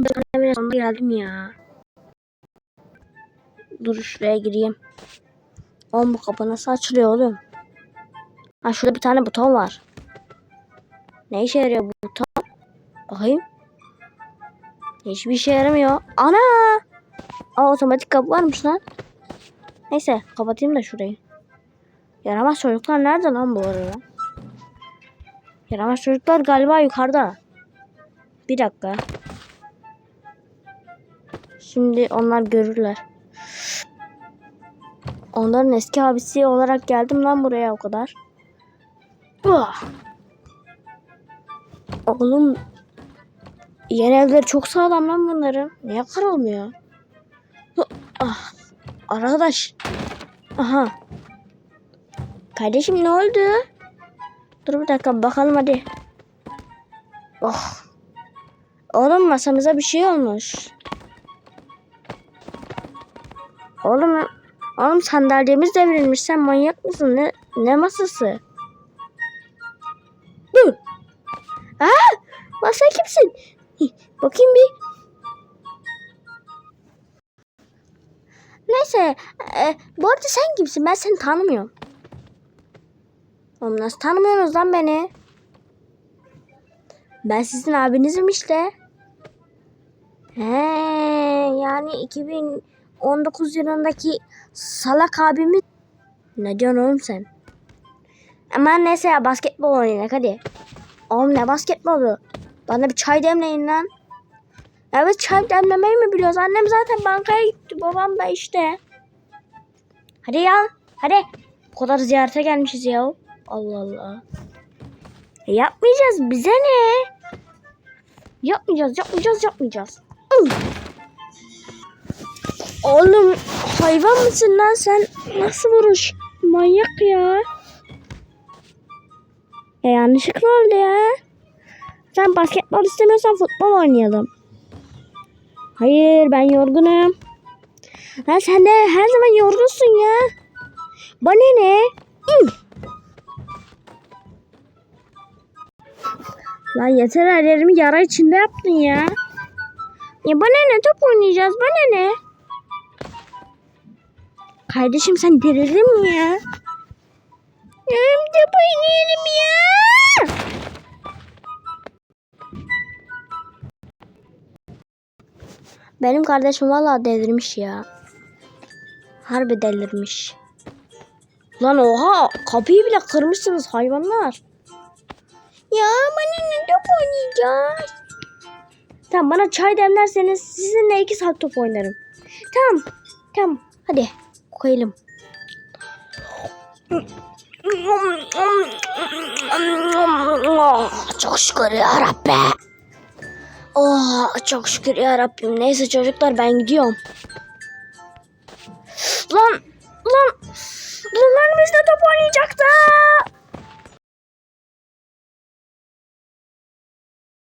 Ben sonunda geldim ya. Dur şuraya gireyim. Oğlum bu kapı nasıl açılıyor oğlum? Ha şurada bir tane buton var. Ne işe yarıyor bu buton? Bakayım. Hiçbir işe yaramıyor. Ana! Aa otomatik kapı varmış lan. Neyse kapatayım da şurayı. Yaramaz çocuklar nerede lan bu arada? Yaramaz çocuklar galiba yukarıda. Bir dakika. Şimdi onlar görürler. Onların eski abisi olarak geldim lan buraya o kadar. Ah! Oğlum yeni evleri çok sağlam lan bunların. Niye kırılmıyor? Ah, arkadaş. Aha. Kardeşim ne oldu? Dur bir dakika bakalım hadi. Oh. Oğlum masamıza bir şey olmuş. Oğlum, oğlum sandalyemiz devrilmiş. Sen manyak mısın? Ne, ne masası? Dur. Aa, masa kimsin? Bakayım bir. Neyse, e, bu arada sen kimsin? Ben seni tanımıyorum. Oğlum nasıl tanımıyorsunuz lan beni? Ben sizin abinizim işte. He, yani 2019 yılındaki salak abimiz. Ne diyorsun oğlum sen? Aman neyse ya basketbol oynayalım hadi. Oğlum ne basketbolu? Bana bir çay demleyin lan. Evet çay demlemeyi mi biliyoruz? Annem zaten bankaya gitti. Babam da işte. Hadi ya. Hadi. O kadar ziyarete gelmişiz ya. Allah Allah. E, yapmayacağız. Bize ne? Yapmayacağız, yapmayacağız, yapmayacağız. Ih! Oğlum hayvan mısın lan sen? Nasıl vuruş? Manyak ya. E yanlışlıkla oldu ya. Sen basketbol istemiyorsan futbol oynayalım. Hayır ben yorgunum. Lan sen de her zaman yorgunsun ya. Bana ne? Ih! Lan yeter her yerimi yara içinde yaptın ya. Ya bana ne top oynayacağız bana ne? Kardeşim sen delirdin mi ya? Top oynayalım ya. Benim kardeşim valla delirmiş ya. Harbi delirmiş. Lan oha kapıyı bile kırmışsınız hayvanlar. Ya bana ne top oynayacağız? Tamam bana çay demlerseniz sizinle iki saat top oynarım. Tamam. Tamam. Hadi koyalım. Çok şükür ya Rabbi. Oh, çok şükür ya Rabbim. Neyse çocuklar ben gidiyorum. Lan lan Bunlar bizde top oynayacaktı.